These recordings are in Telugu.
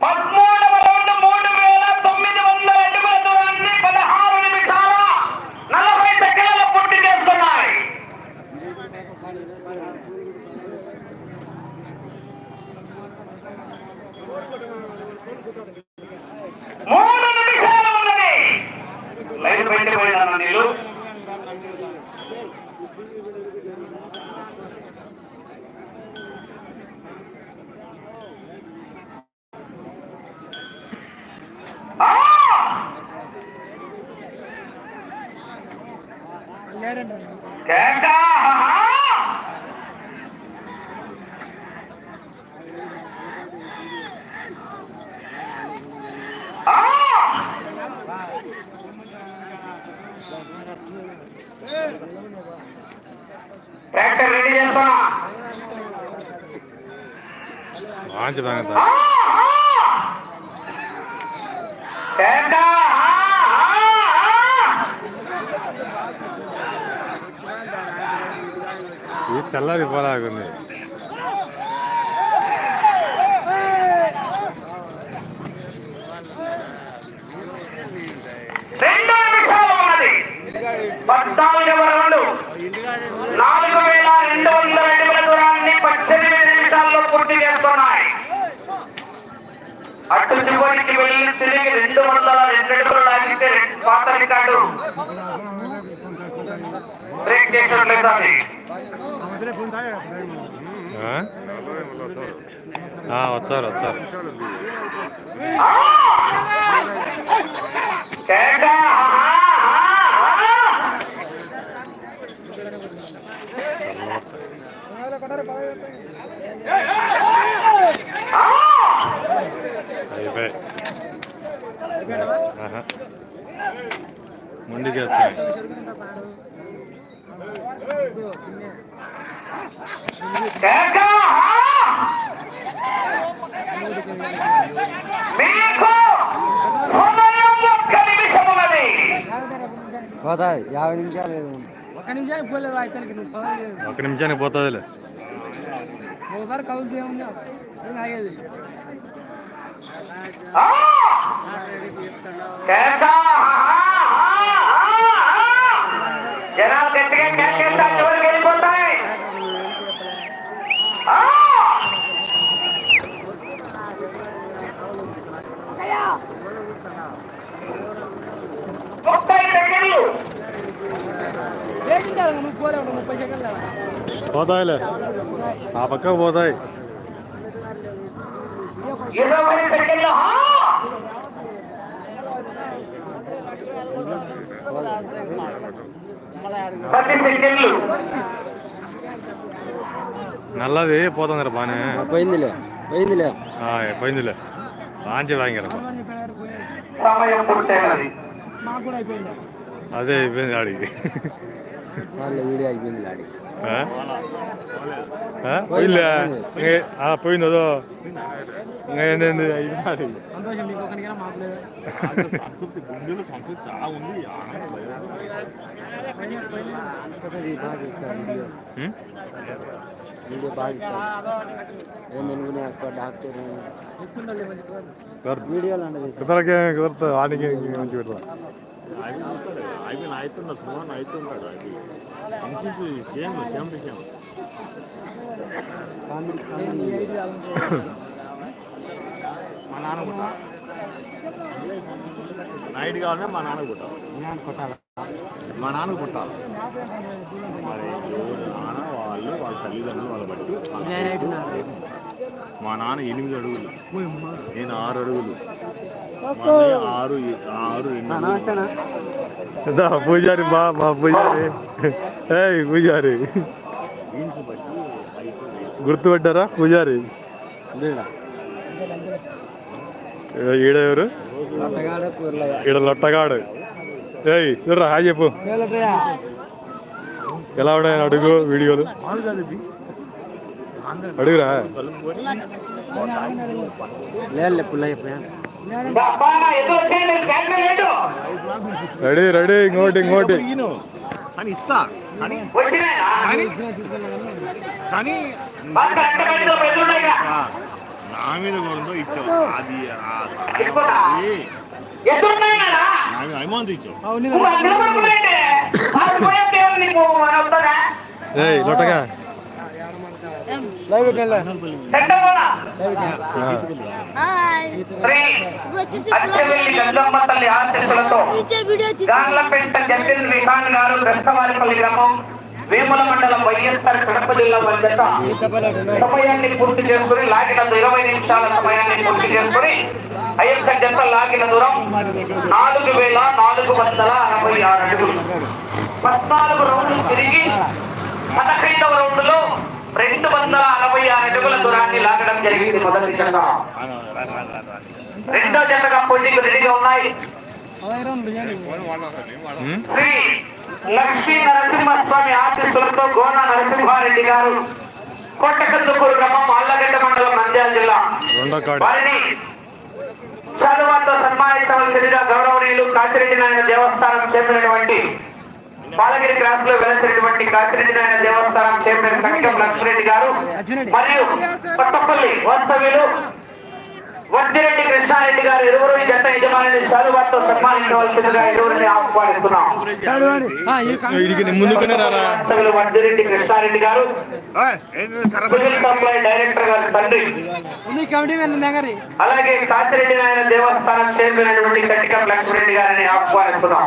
పదమూడవ రౌండ్ మూడు వేల తొమ్మిది వందల అడుగుల దూరాన్ని పదహారు కేక! ఆ! ట్రాక్టర్ రెడీ చేస్తున్నా వాంచి తెల్లారి పోలాగుంది. రెండు. నిమిషాలు నాలుగు వేల రెండు వందల అడుగుల దూరాన్ని పద్దెనిమిది నిమిషాల్లో పూర్తి చేస్తున్నాయి. అటు చివరికి వెళ్ళి తిరిగి రెండు వందల రెండు అడుగులు లాగితే పాత రికార్డు బ్రేక్ చేసినట్లయితే వచ్చారు వచ్చారు ఆ! అయిపోయి ఆహా. వచ్చాయి పోతాయి యాభై నిమిషాలు లేదు ఒక్క నిమిషానికి పోలేదు అయితే నువ్వు పదలేదు ఒక నిమిషానికి పోతుందిలే. ఒకసారి కౌలు ఏముంది ఆగేది! జనాలు గట్టిగా కేకేస్తా చివరికి వెళ్ళిపోతాయి ఆ! ముప్పై సెకండ్లు వేసింటారు నువ్వు పోలేవు ముప్పై సెకండ్లు పోతాయిలే ఆ పక్కకు పోతాయి ఇరవై సెకండ్లు ఆ! పది సెకండ్లు నల్లది పోతుంది బాగానే పోయిందిలే పోయిందిలే ఆ, పోయిందిలే వాంచి వాంగారు సమయం పూర్తయినది మాకు కూడా అయిపోయింది అదే అయిపోయింది ఆడికి. వీడియో అయిపోయింది ఆడి ఆ? ఆ? పోయిందిలే ఇంకే ఏంది అయిపోయింది వీడియో బాగా నువ్వు అక్కడ డాక్టర్. కుదరకే కుదరదు వానికి మంచి పెడతా ఆయన అవుతున్నా సుమారు అవుతుంటాడు అది. ఇంచుమించు సేమ్ సేమ్ టు సేమ్ మా నాన్న గుట్ట నైట్ కావాలంటే మా నాన్న గుట్ట కొట్టాలి మా నాన్న పుట్టాలి. మరి నాన్న? వాళ్ళు వాళ్ళ తల్లిదండ్రులు వాళ్ళ బట్టి. మా నాన్న ఎనిమిది అడుగులు. నేను ఆరు అడుగులు. ఆరు ఆరు రెండు పూజారి బా మా పూజారి. ఏయ్ పూజారి. దీనికి గుర్తుపట్టారా పూజారి ఈడ ఎవరు? ఈడ లొట్టగాడు. ఏయ్ చూడరా హాయ్ చెప్పు. ఎలా ఉన్నాయి అడుగు వీడియోలు. అడుగురా. లేదు పుల్లయ్య రెడీ రెడీ ఇంకోటి ఇంకోటి. కానీ ఇస్తా. కానీ నా మీద గౌరవంతో ఇచ్చావు. అది అభిమానంతో ఇచ్చావు. నువ్వు ఆ నిలబడుకునేంటే వాళ్ళు పోయే దేవుడు నీకు వస్తుందా ఏయ్ లొట్టగా గ్రామం వేముల మండలం వైఎస్ఆర్ కడప జిల్లా మధ్యత సమయాన్ని పూర్తి చేసుకుని లాగిన ఇరవై నిమిషాల సమయాన్ని పూర్తి చేసుకుని అయ్యక్క జత లాగిన దూరం నాలుగు వేల నాలుగు వందల అరవై ఆరు అడుగులు. పద్నాలుగు రౌండ్లు తిరిగి పదహైదవ రౌండ్లో రెండు వందల అరవై ఆరు అడుగుల దూరాన్ని లాగడం జరిగింది మొదటి జత. రెండో జతగా పోటీకి రెడీగా ఉన్నాయి. శ్రీ లక్ష్మీ నరసింహస్వామి ఆశీస్సులతో గోన నరసింహారెడ్డి గారు కొట్టకందుకూరు గ్రామం అల్లగడ్డ మండలం నంద్యాల జిల్లా వారిని చదువుతో సన్మానించవలసిందిగా గౌరవనీయులు కాశిరెడ్డి నాయన దేవస్థానం చేపినటువంటి బాలగిరి క్రాస్లో వెలసినటువంటి కాశిరెడ్డి నాయన దేవస్థానం చైర్మన్ కనికం లక్ష్మిరెడ్డి గారు మరియు కొత్తపల్లి వాస్తవ్యులు వజ్జిరెడ్డి కృష్ణారెడ్డి గారు ఇరువురు జంట యజమానిని చదువుతో సన్మానించవలసిందిగా ఇరువురిని ఆహ్వానిస్తున్నాం. వజ్జిరెడ్డి కృష్ణారెడ్డి గారు సివిల్ సప్లై డైరెక్టర్ గారి తండ్రి. అలాగే కాశిరెడ్డి నాయన దేవస్థానం చైర్మన్ అయినటువంటి కటికం లక్ష్మిరెడ్డి గారిని ఆహ్వానిస్తున్నాం.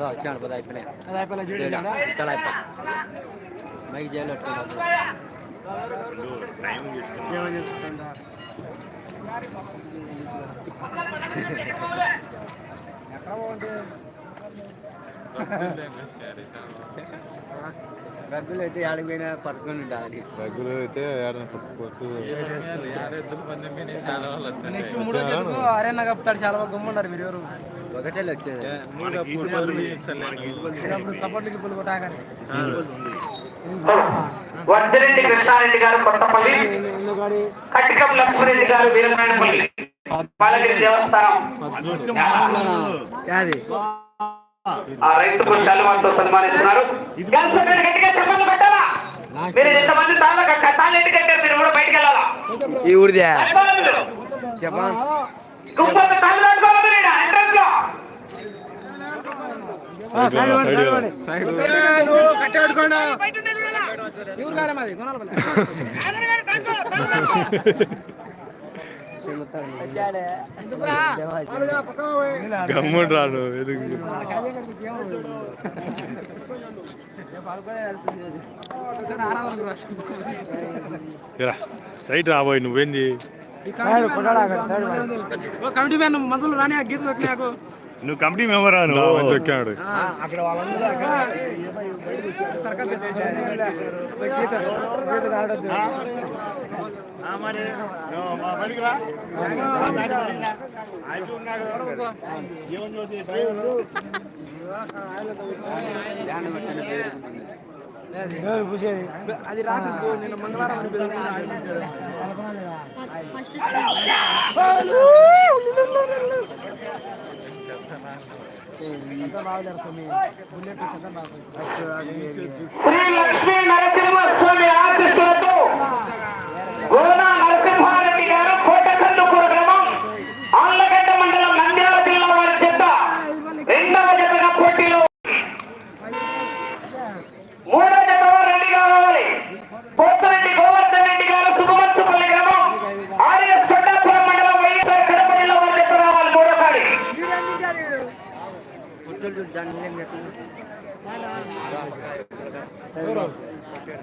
వచ్చాను పద అయిపోయినాయి అది అయిపోయిన మైక్ జైలు డబ్బులు అయితే ఆడిపోయినా పరుచుకొని ఉండాలి డబ్బులు అయితే నెక్స్ట్ మూడో జతకు అరేనా కప్పుతాడు చాలా బాగా గమ్మున్నారు మీరు ఎవరు ఒకటే వచ్చేది మనకి అప్పుడు సపోర్ట్లకి పుల్లు కొట్టాకని వజ్జిరెడ్డి కృష్ణారెడ్డి గారు కొత్తపల్లి కటికం లక్ష్మిరెడ్డి గారు వీరనాయనపల్లి బాలగిరి దేవస్థానం. అది ఆ రైతుకు శాలువాతో సన్మానిస్తున్నారు. మీరు ఇంతమంది తాళ్ళ మీరు కూడా బయటికి వెళ్ళాలా? ఈ ఊరిదే. చెప్పండి. గమ్ముడు రాను ఎదుగు సైట్ రాబోయ్ నువ్వేంది? కమిటీ మ్యాన్ మందులు రాని ఆ గీత నాకు నువ్వు కమిటీ మెంబర్ నా నువ్వు మంచి ఎక్కాడు సర్కస్ ఆ, మరి నువ్వు మా బడికి రా జీవన్ జ్యోతి అది రాత్రి నిన్న మంగళవారం శ్రీ లక్ష్మీ నరసింహస్వామి ఆశీస్సులతో గోన నరసింహారెడ్డి గారు కోటకందుకూరు గ్రామం ఆళ్ళగడ్డ మండలం నంద్యాల జిల్లా వారి చేత రెండవ జతగా పోటీలో మూడో జత వారు రెడీగా రావాలి పోతురెడ్డి గోవర్ధన్ రెడ్డి గారు సుకుమత్సుపల్లి గ్రామం ఆర్ఎస్ కొండాపురం మండలం వైఎస్ఆర్ కడప జిల్లా వారి చేత రావాలి మూడో కాడి మీరు మార్కులు వేసి ఎదురా ఎప్పటికరా చెప్తాం ముందు వాళ్ళ ఎప్పుడు మార్కులు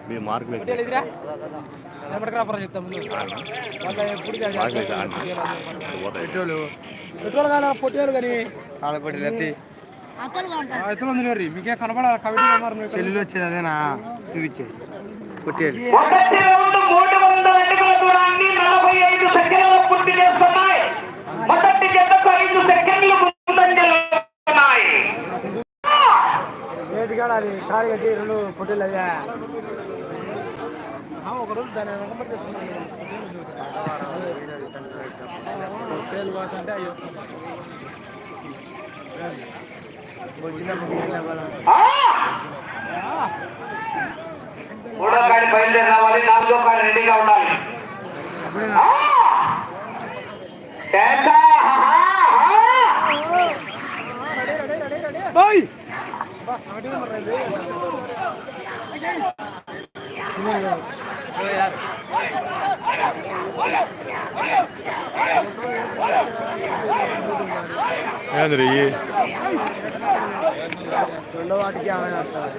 ఆడండి. పోతాయి. పెట్రోల్. కానీ. ఉంది మీకే కనపడాలి కవిటీ వచ్చేది అదేనా చూపించేది మొదటి జతకు ఐదు సెకండ్లు ముందంజలో ఉన్నాయి కాడి కట్టి రెండు పొట్టేలు అయ్యా. ఒక రోజు దాని వెనకబడి! మూడో కాడి బయలుదేరి రావాలి నాలుగో కాడి రెడీగా ఉండాలి. ఆ! కేక! హా! హా! ఏంద్రీ రెండో వాటికి ఆమె వస్తారు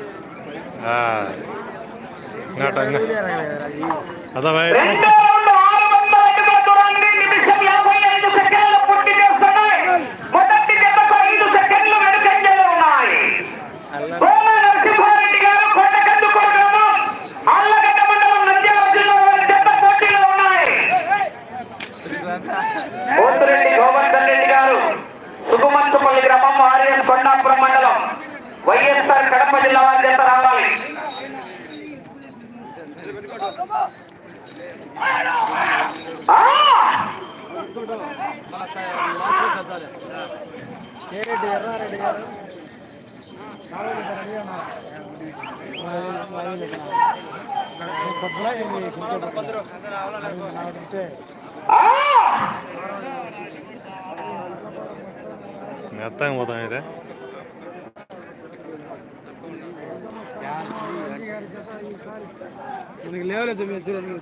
అదా గ్రామం ఆర్ఎస్ కొండాపురం మండలం వైఎస్ఆర్ కడప జిల్లా వారి జత రావాలి ఆ! రెడ్డి ఎర్రారెడ్డి గారు పొద్దున ఏంది నాకంటే ఆ! మెత్తంగా పోతాం ఇదే నీకు లేవలేదు మీరు చూడండి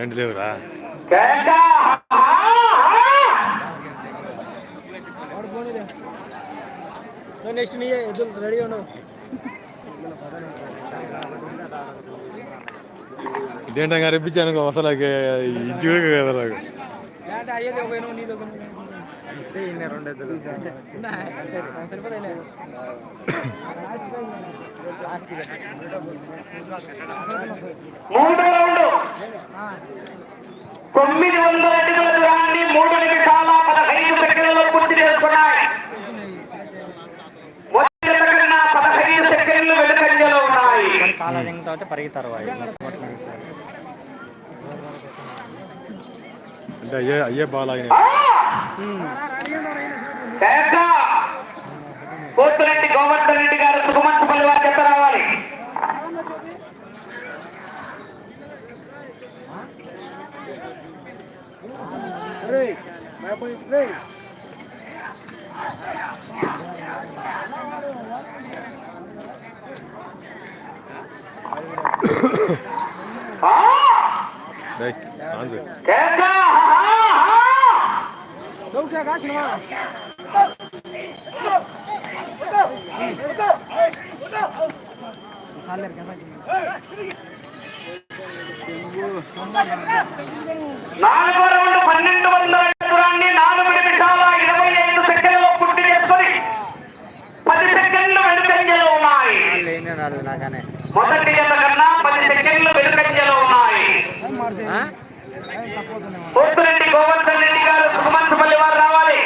ఏంటి లేవురా! నెక్స్ట్ నీ ఎదురు రెడీ ఉండవు ఇదేంటంగా రెప్పించాను అసలు ఇచ్చి కూడా కదా నాకు. అయ్యేది ఒక నీ దగ్గర రెండు సరిపోతాయి మూడో రౌండ్. తొమ్మిది వందల అడుగుల దూరాన్ని మూడు నిమిషాల పదహైదు సెకండ్లలో పూర్తి చేసుకున్నాయి. మొదటి జత కన్నా పదహైదు సెకండ్లు వెనుకంజలో ఉన్నాయి. కాలా దింగుతా పరిగెత్తారు అంటే అయ్యే అయ్యే బాగా పోతురెడ్డి గోవర్ధన్ రెడ్డి గారు సుఖమంచపల్లి వారి జత రావాలి! ఆ! ఆ! లౌక్యా కాసినవా నాలుగో రౌండ్ పన్నెండు వందల దూరాన్ని నాలుగు నిమిషాల ఇరవై ఐదు సెకండ్లలో పూర్తి చేసుకొని పది సెకండ్లు వెనుకంజలో ఉన్నాయి. మొదటి జత కన్నా పది సెకండ్లు వెనుకంజలో ఉన్నాయి గోవర్ధన్ రెడ్డి గారు వారు రావాలి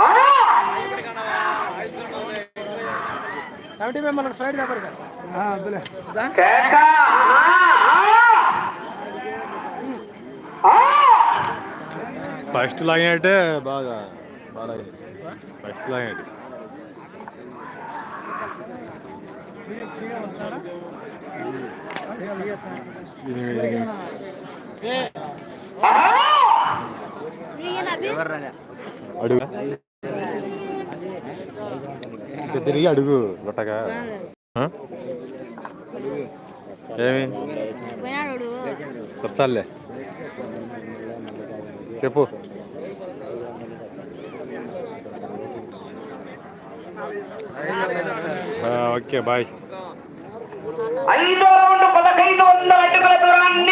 ఆ! చెప్పరు అద్దులే కేక! ఆ! ఆ! ఫస్ట్ లాగినట్టే బాగా బాగా ఫస్ట్ లాగినట్టు! అడుగు తిరిగి అడుగు గొట్టగా? ఏమి? వచ్చాలే చెప్పు. Okay bye. ఐదో రౌండ్ పదహైదు వందల అడుగుల దూరాన్ని